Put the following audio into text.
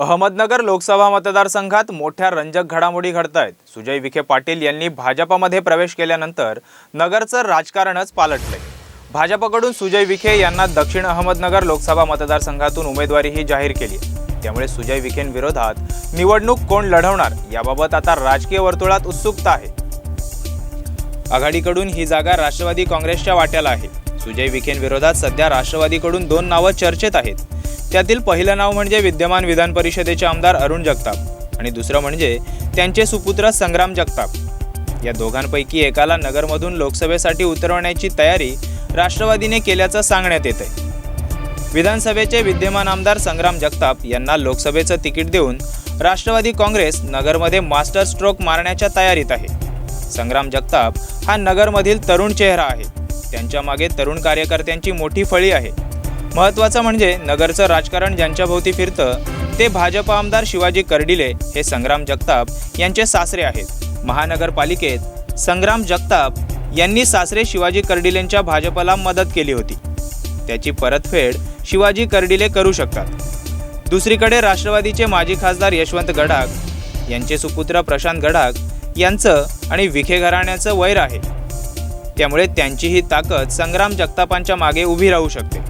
अहमदनगर लोकसभा मतदारसंघात मोठ्या रंजक घडामोडी घडत आहेत सुजय विखे पाटील यांनी भाजपामध्ये प्रवेश केल्यानंतर नगरचं राजकारणच पालटलंय. भाजपकडून सुजय विखे यांना दक्षिण अहमदनगर लोकसभा मतदारसंघातून उमेदवारीही जाहीर केली त्यामुळे सुजय विखेंविरोधात निवडणूक कोण लढवणार याबाबत आता राजकीय वर्तुळात उत्सुकता आहे. आघाडीकडून ही जागा राष्ट्रवादी काँग्रेसच्या वाट्याला आहे. सुजय विखेंविरोधात सध्या राष्ट्रवादीकडून दोन नावं चर्चेत आहेत. त्यातील पहिलं नाव म्हणजे विद्यमान विधान परिषदेचे आमदार अरुण जगताप आणि दुसरं म्हणजे त्यांचे सुपुत्र संग्राम जगताप. या दोघांपैकी एकाला नगरमधून लोकसभेसाठी उतरवण्याची तयारी राष्ट्रवादीने केल्याचं सांगण्यात येत आहे विधानसभेचे विद्यमान आमदार संग्राम जगताप यांना लोकसभेचं तिकीट देऊन राष्ट्रवादी काँग्रेस नगरमध्ये मास्टर स्ट्रोक मारण्याच्या तयारीत आहे. संग्राम जगताप हा नगरमधील तरुण चेहरा आहे. त्यांच्या मागे तरुण कार्यकर्त्यांची मोठी फळी आहे. महत्त्वाचं म्हणजे नगरचं राजकारण ज्यांच्याभोवती फिरतं ते भाजप आमदार शिवाजी कर्डिले हे संग्राम जगताप यांचे सासरे आहेत. महानगरपालिकेत संग्राम जगताप यांनी सासरे शिवाजी कर्डिलेंच्या भाजपला मदत केली होती. त्याची परतफेड शिवाजी कर्डिले करू शकतात. दुसरीकडे राष्ट्रवादीचे माजी खासदार यशवंत गडाख यांचे सुपुत्र प्रशांत गडाख यांचं आणि विखे घराण्याचं वैर आहे. त्यामुळे त्यांची ही ताकद संग्राम जगतापांच्या मागे उभी राहू शकते.